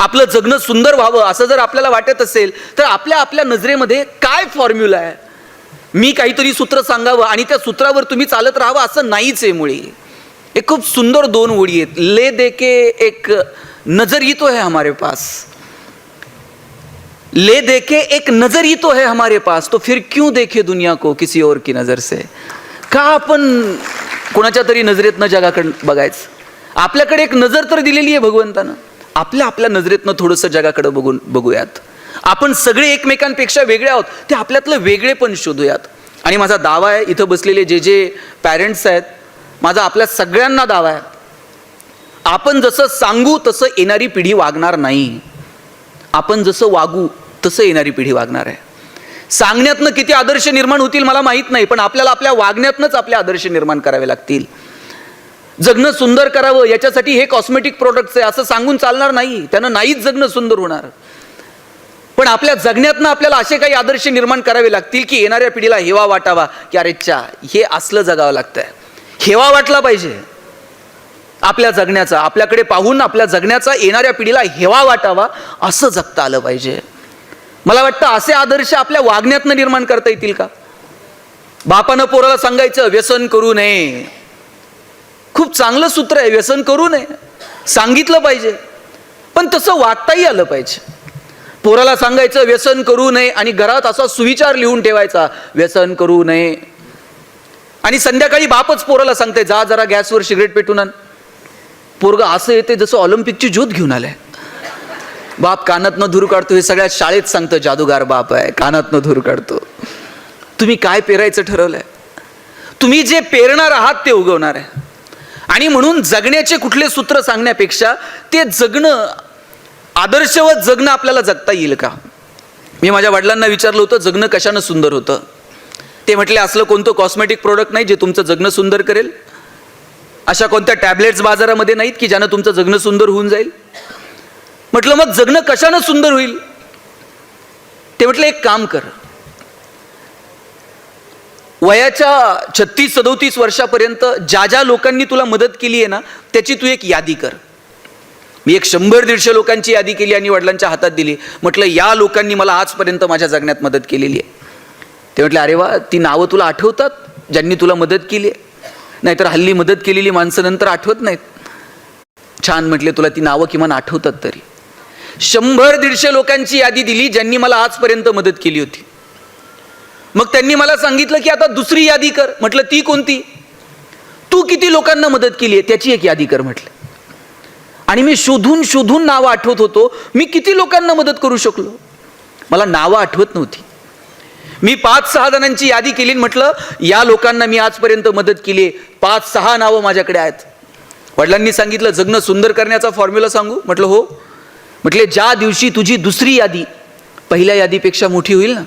आपलं जगणं सुंदर व्हावं असं जर आपल्याला वाटत असेल तर आपल्या आपल्या नजरेमध्ये काय फॉर्म्युला आहे? मी काहीतरी सूत्र सांगावं आणि त्या सूत्रावर तुम्ही चालत राहावं असं नाहीच आहे मुळी. एक खूप सुंदर दोन ओळी आहेत. ले दे के एक नजर ही तो है हमारे पास. ले देके एक नजर ही तो है हमारे पास. तो फिर क्यों देखे दुनिया को किसी और की नजर से? का आपण कोणाच्या तरी नजरेतनं जगाकडे बघायचं? आपल्याकडे एक नजर तर दिलेली आहे भगवंतानं. आपल्या आपल्या नजरेतनं थोडंसं जगाकडे बघून बघूयात. आपण सगळे एकमेकांपेक्षा वेगळे आहोत ते आपल्यातलं वेगळे पण शोधूयात. आणि माझा दावा आहे इथं बसलेले जे जे पॅरेंट्स आहेत माझा आपल्या सगळ्यांना दावा आहे. आपण जसं सांगू तसं येणारी पिढी वागणार नाही. आपण जसं वागू तसं येणारी पिढी वागणार आहे. सांगण्यातनं किती आदर्श निर्माण होतील मला माहीत नाही पण आपल्याला आपल्या वागण्यातनंच आपले आदर्श निर्माण करावे लागतील. जगणं सुंदर करावं याच्यासाठी हे कॉस्मेटिक प्रोडक्ट्स आहे असं सांगून चालणार नाही. त्यानं नाहीच जगणं सुंदर होणार. पण आपल्या जगण्यातनं आपल्याला असे काही आदर्श निर्माण करावे लागतील की येणाऱ्या पिढीला हेवा वाटावा की अरे चा हे असलं जगावं लागतंय. हेवा वाटला पाहिजे. आपल्या जगण्याचा आपल्याकडे पाहून आपल्या जगण्याचा येणाऱ्या पिढीला हेवा वाटावा असं जगता आलं पाहिजे. मला वाटतं असे आदर्श आपल्या वागण्यातनं निर्माण करता येतील का? बापानं पोराला सांगायचं व्यसन करू नये. खूप चांगलं सूत्र आहे व्यसन करू नये. सांगितलं पाहिजे. पण तसं वागताही आलं पाहिजे. पोराला सांगायचं व्यसन करू नये आणि घरात असा सुविचार लिहून ठेवायचा व्यसन करू नये. आणि संध्याकाळी बापच पोराला सांगते जा जरा गॅसवर सिगरेट पेटून आण. पोरग असं येते जसं ऑलिम्पिकची ज्योत घेऊन आलंय. बाप कानातनं धूर काढतो हे सगळ्या शाळेत सांगतं जादूगार बाप आहे कानातनं धूर काढतो. तुम्ही काय पेरायचं ठरवलंय? तुम्ही जे पेरणार आहात ते उगवणार आहे. आणि म्हणून जगण्याचे कुठले सूत्र सांगण्यापेक्षा ते जगणं आदर्शवत जगणं आपल्याला जगता येईल का? मी माझ्या वडिलांना विचारलं होतं जगणं कशानं सुंदर होतं? ते म्हटले असलं कोणतं कॉस्मेटिक प्रोडक्ट नाही जे तुमचं जगणं सुंदर करेल? अशा कोणत्या टॅबलेट्स बाजारामध्ये नाहीत की ज्यानं तुमचं जगणं सुंदर होऊन जाईल? म्हटलं मग जगणं कशानं सुंदर होईल? ते म्हटलं एक काम कर वयाच्या छत्तीस सदोतीस वर्षापर्यंत ज्या ज्या लोकांनी तुला मदत केली आहे ना त्याची तू एक यादी कर. मी एक शंभर दीडशे लोकांची यादी केली आणि वडिलांच्या हातात दिली. म्हटलं या लोकांनी मला आजपर्यंत माझ्या जगण्यात मदत केलेली आहे. ते म्हटलं अरे वा ती नावं तुला आठवतात ज्यांनी तुला मदत केली आहे. नाहीतर हल्ली मदत केलेली माणसं नंतर आठवत नाहीत. छान म्हटले तुला ती नावं किमान आठवतात तरी. शंभर दीडशे लोकांची यादी दिली ज्यांनी मला आजपर्यंत मदत केली होती. मग त्यांनी मला सांगितलं की आता दुसरी यादी कर. म्हटलं ती कोणती? तू किती लोकांना मदत केली आहे? त्याची एक यादी कर म्हटलं. आणि मी शोधून शोधून नावं आठवत होतो. मी किती लोकांना मदत करू शकलो? मला नावं आठवत नव्हती. मी पाच सहा जणांची यादी केली म्हटलं या लोकांना मी आजपर्यंत मदत केली आहे. पाच सहा नावं माझ्याकडे आहेत. वडिलांनी सांगितलं जगणं सुंदर करण्याचा फॉर्म्युला सांगू. म्हटलं हो. म्हटले ज्या दिवशी तुझी दुसरी यादी पहिल्या यादीपेक्षा मोठी होईल ना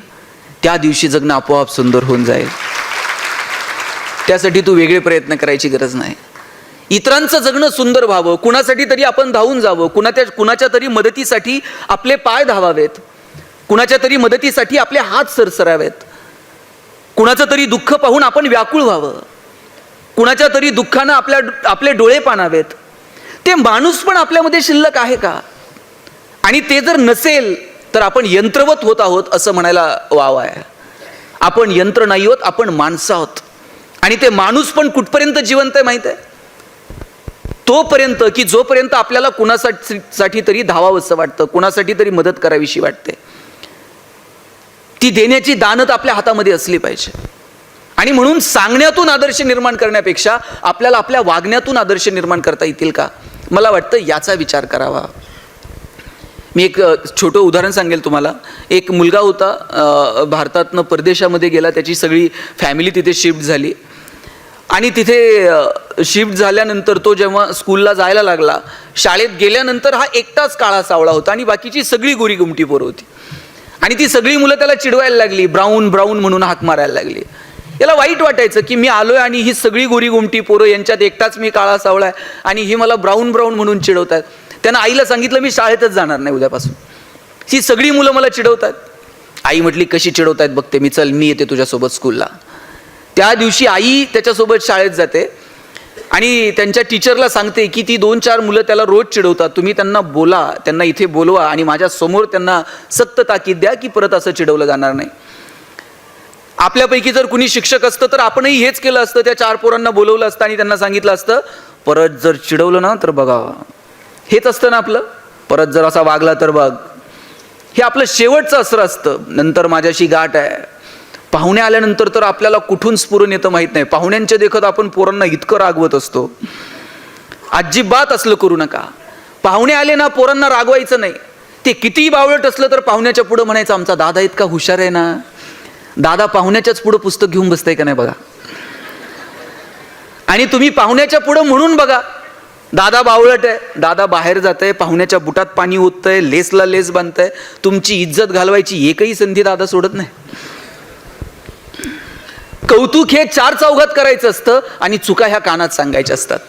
त्या दिवशी जगणं आपोआप सुंदर होऊन जाईल. त्यासाठी तू वेगळे प्रयत्न करायची गरज नाही. इतरांचं जगणं सुंदर व्हावं कुणासाठी तरी आपण धावून जावं कुणाच्या कुणाच्या तरी मदतीसाठी आपले पाय धावावेत कुणाच्या तरी मदतीसाठी आपले हात सरसरावेत. कुणाचं तरी दुःख पाहून आपण व्याकुळ व्हावं. कुणाच्या तरी दुःखानं आपल्या आपले डोळे पाणावेत. ते माणूस पण आपल्यामध्ये शिल्लक आहे का? आणि ते जर नसेल तर आपण यंत्रवत होत आहोत असं म्हणायला वाव आहे. आपण यंत्र नाही आहोत आपण माणसं आहोत. आणि ते माणूस पण कुठपर्यंत जिवंत आहे माहीत आहे? तोपर्यंत की जोपर्यंत आपल्याला कुणासाठी साठी तरी धावावंसं वाटतं कुणासाठी तरी मदत करावीशी वाटते. ती देण्याची दानत आपल्या हातामध्ये असली पाहिजे. आणि म्हणून सांगण्यातून आदर्श निर्माण करण्यापेक्षा आपल्याला आपल्या वागण्यातून आदर्श निर्माण करता येतील का? मला वाटतं याचा विचार करावा. मी एक छोटं उदाहरण सांगेल तुम्हाला. एक मुलगा होता भारतातनं परदेशामध्ये गेला त्याची सगळी फॅमिली तिथे शिफ्ट झाली. आणि तिथे शिफ्ट झाल्यानंतर तो जेव्हा स्कूलला जायला लागला शाळेत गेल्यानंतर हा एकटाच काळा सावळा होता आणि बाकीची सगळी गोरी गुमटी पोरं होती. आणि ती सगळी मुलं त्याला चिडवायला लागली ब्राऊन ब्राऊन म्हणून हाक मारायला लागली. याला वाईट वाटायचं की मी आलोय आणि ही सगळी गोरी गुमटी पोरं यांच्यात एकटाच मी काळा सावळा आहे आणि ही मला ब्राऊन ब्राऊन म्हणून चिडवतात त्यानं आईला सांगितलं मी शाळेतच जाणार नाही उद्यापासून. ही सगळी मुलं मला चिडवतात. आई म्हटली कशी चिडवतायत बघते मी चल मी येते तुझ्यासोबत स्कूलला त्या दिवशी आई त्याच्यासोबत शाळेत जाते आणि त्यांच्या टीचरला सांगते की ती दोन चार मुलं त्याला रोज चिडवतात. तुम्ही त्यांना बोला त्यांना इथे बोलवा आणि माझ्यासमोर त्यांना सक्त ताकीद द्या की परत असं चिडवलं जाणार नाही. आपल्यापैकी जर कुणी शिक्षक असतं तर आपणही हेच केलं असतं. त्या चार पोरांना बोलवलं असतं आणि त्यांना सांगितलं असतं परत जर चिडवलं ना तर बघा हेच असतं ना आपलं? परत जर असा वागला तर बघ. हे आपलं शेवटचं असर असतं. नंतर माझ्याशी गाठ आहे. पाहुणे आल्यानंतर तर आपल्याला कुठून स्फुरून येतं माहीत नाही. पाहुण्यांच्या देखत आपण पोरांना इतकं रागवत असतो. अजिबात असलं करू नका. पाहुणे आले ना पोरांना रागवायचं नाही. ते कितीही बावळट असलं तर पाहुण्याच्या पुढं म्हणायचं आमचा दादा इतका हुशार आहे ना. दादा पाहुण्याच्याच पुढं पुस्तक घेऊन बसतंय का नाही बघा? आणि तुम्ही पाहुण्याच्या पुढं म्हणून बघा. दादा बावळट आहे. दादा बाहेर जात आहे पाहुण्याच्या बुटात पाणी ओततंय लेसला लेस बांधतंय. तुमची इज्जत घालवायची एकही संधी दादा सोडत नाही. कौतुक हे चार चौघात करायचं असतं आणि चुका ह्या कानात सांगायच्या असतात.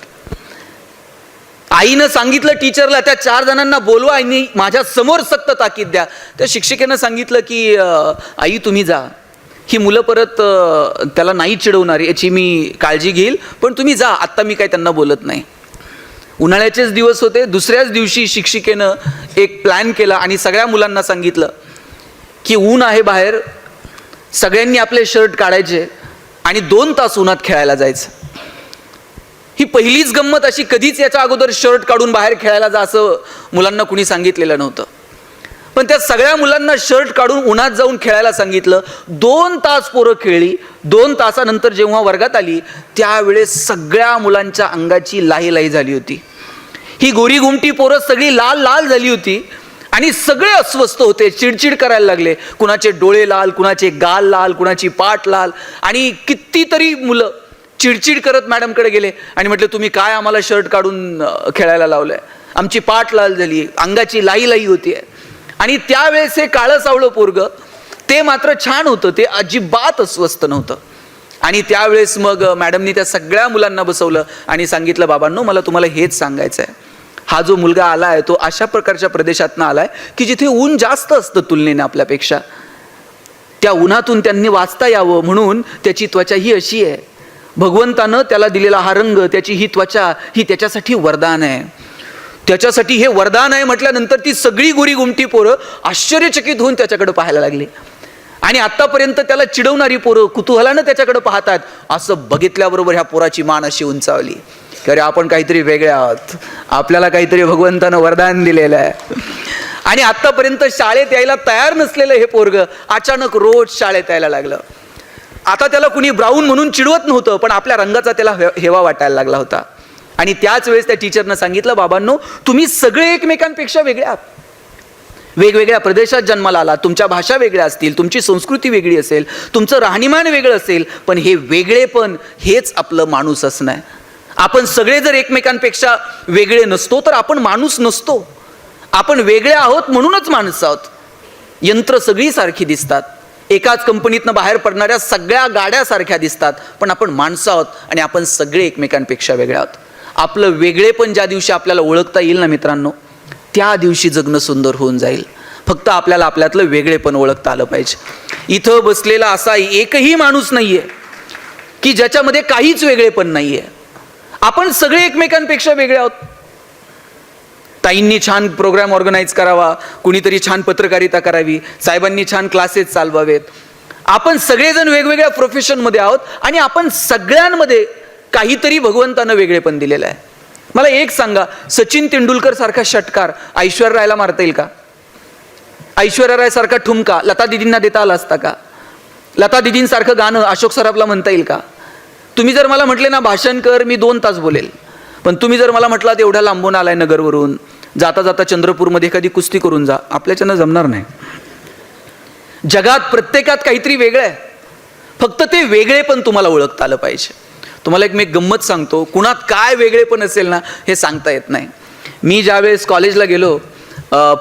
आईनं सांगितलं टीचरला त्या चार जणांना बोलवा आणि माझ्यासमोर सक्त ताकीद द्या. त्या शिक्षिकेनं सांगितलं की आई तुम्ही जा. ही मुलं परत त्याला नाही चिडवणार याची मी काळजी घेईल पण तुम्ही जा. आत्ता मी काय त्यांना बोलत नाही. उन्हाळ्याचेच दिवस होते दुसऱ्याच दिवशी शिक्षिकेनं एक प्लॅन केला आणि सगळ्या मुलांना सांगितलं की ऊन आहे बाहेर सगळ्यांनी आपले शर्ट काढायचे आणि दोन तास उन्हात खेळायला जायचं. ही पहिलीच गंमत अशी कधीच याच्या अगोदर शर्ट काढून बाहेर खेळायला जा असं मुलांना कुणी सांगितलेलं नव्हतं. पण त्या सगळ्या मुलांना शर्ट काढून उन्हात जाऊन खेळायला सांगितलं. दोन तास पोरं खेळली. दोन तासानंतर जेव्हा वर्गात आली त्यावेळेस सगळ्या मुलांच्या अंगाची लाही लाही झाली होती. ही गोरी गुमटी पोरं सगळी लाल लाल झाली होती. आणि सगळे अस्वस्थ होते चिडचिड करायला लागले. कुणाचे डोळे लाल कुणाचे गाल लाल कुणाची पाठ लाल. आणि कितीतरी मुलं चिडचिड करत मॅडमकडे गेले. आणि म्हटलं तुम्ही काय आम्हाला शर्ट काढून खेळायला खेळायला लावलंय? आमची पाठ लाल झाली अंगाची लाई लाई आहे आणि त्यावेळेस हे काळं सावळं पोरग ते मात्र छान होतं ते अजिबात अस्वस्थ नव्हतं. आणि त्यावेळेस मग मॅडमनी त्या सगळ्या मुलांना बसवलं आणि सांगितलं बाबांनो मला तुम्हाला हेच सांगायचं आहे हा जो मुलगा आला आहे तो अशा प्रकारच्या प्रदेशातनं आलाय की जिथे ऊन जास्त असतं तुलनेने आपल्यापेक्षा. त्या उन्हातून त्यांनी वाचता यावं म्हणून त्याची त्वचा ही अशी आहे. भगवंतानं त्याला दिलेला हा रंग त्याची ही त्वचा ही त्याच्यासाठी वरदान आहे. त्याच्यासाठी हे वरदान आहे म्हटल्यानंतर ती सगळी गोरी गुमटी पोरं आश्चर्यचकित होऊन त्याच्याकडे पाहायला लागली. आणि आतापर्यंत त्याला चिडवणारी पोरं कुतूहलानं त्याच्याकडे पाहतात. असं बघितल्याबरोबर ह्या पोराची मान अशी उंचावली. की अरे आपण काहीतरी वेगळे आहोत. आपल्याला काहीतरी भगवंतानं वरदान दिलेलं आहे. आणि आत्तापर्यंत शाळेत यायला तयार नसलेलं हे पोरग अचानक रोज शाळेत यायला लागलं. आता त्याला कुणी ब्राऊन म्हणून चिडवत नव्हतं पण आपल्या रंगाचा त्याला हे- हेवा वाटायला लागला होता. आणि त्याच वेळेस त्या टीचरनं सांगितलं बाबांनो तुम्ही सगळे एकमेकांपेक्षा वेगळे आहात. वेगवेगळ्या प्रदेशात जन्माला आला तुमच्या भाषा वेगळ्या असतील तुमची संस्कृती वेगळी असेल तुमचं राहणीमान वेगळं असेल पण हे वेगळेपण हेच आपलं माणूस असणं आहे आपण सगळे जर एकमेकांपेक्षा वेगळे नसतो तर आपण माणूस नसतो. आपण वेगळे आहोत म्हणूनच माणसं आहोत. यंत्र सगळी सारखी दिसतात. एकाच कंपनीतनं बाहेर पडणाऱ्या सगळ्या गाड्या सारख्या दिसतात पण आपण माणसं आहोत आणि आपण सगळे एकमेकांपेक्षा वेगळे आहोत. आपलं वेगळेपण ज्या दिवशी आपल्याला ओळखता येईल ना मित्रांनो त्या दिवशी जगणं सुंदर होऊन जाईल. फक्त आपल्याला आपल्यातलं वेगळेपण ओळखता आलं पाहिजे. इथं बसलेला असा एकही माणूस नाहीये की ज्याच्यामध्ये काहीच वेगळेपण नाहीये. आपण सगळे एकमेकांपेक्षा वेगळे आहोत. ताईंनी छान प्रोग्राम ऑर्गनाईज करावा कुणीतरी छान पत्रकारिता करावी साहेबांनी छान क्लासेस चालवावेत. आपण सगळेजण वेगवेगळ्या प्रोफेशनमध्ये आहोत आणि आपण सगळ्यांमध्ये काहीतरी भगवंतानं वेगळेपण दिलेलं आहे. मला एक सांगा सचिन तेंडुलकर सारखा षटकार ऐश्वर्या रायला मारता येईल का? ऐश्वर्या राय सारखा ठुमका लता दिदींना देता आला असता का? लता दिदींसारखं गाणं अशोक सराफला म्हणता येईल का? तुम्ही जर मला म्हटले ना भाषण कर मी दोन तास बोलेल. पण तुम्ही जर मला म्हटलात एवढ्या लांबून आलाय नगरवरून जाता जाता चंद्रपूरमध्ये एखादी कुस्ती करून जा आपल्याच्यानं जमणार नाही. जगात प्रत्येकात काहीतरी वेगळं आहे. फक्त ते वेगळे पण तुम्हाला ओळखता आलं पाहिजे. तुम्हाला एक मी गंमत सांगतो. कुणात काय वेगळे पण असेल ना हे सांगता येत नाही. मी ज्यावेळेस कॉलेजला गेलो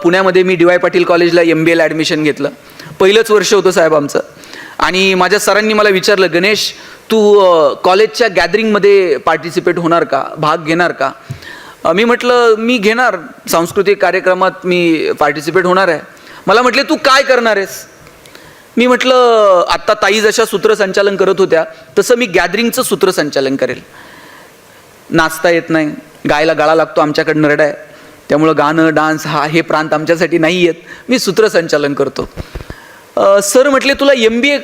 पुण्यामध्ये मी डी वाय पाटील कॉलेजला एम बी एला ॲडमिशन घेतलं. पहिलंच वर्ष होतं साहेब आमचं. आणि माझ्या सरांनी मला विचारलं गणेश तू कॉलेजच्या गॅदरिंगमध्ये पार्टिसिपेट होणार का? भाग घेणार का? मी म्हटलं मी घेणार. सांस्कृतिक कार्यक्रमात मी पार्टिसिपेट होणार आहे. मला म्हटले तू काय करणार आहेस? मी म्हटलं आत्ता ताई जशा सूत्रसंचालन करत होत्या तसं मी गॅदरिंगचं सूत्रसंचालन करेल. नाचता येत नाही. गायला गाळा लागतो आमच्याकडे नरड आहे. त्यामुळं गाणं डान्स हा हे प्रांत आमच्यासाठी नाही आहेत मी सूत्रसंचालन करतो. सर म्हटले तुला एम बी ए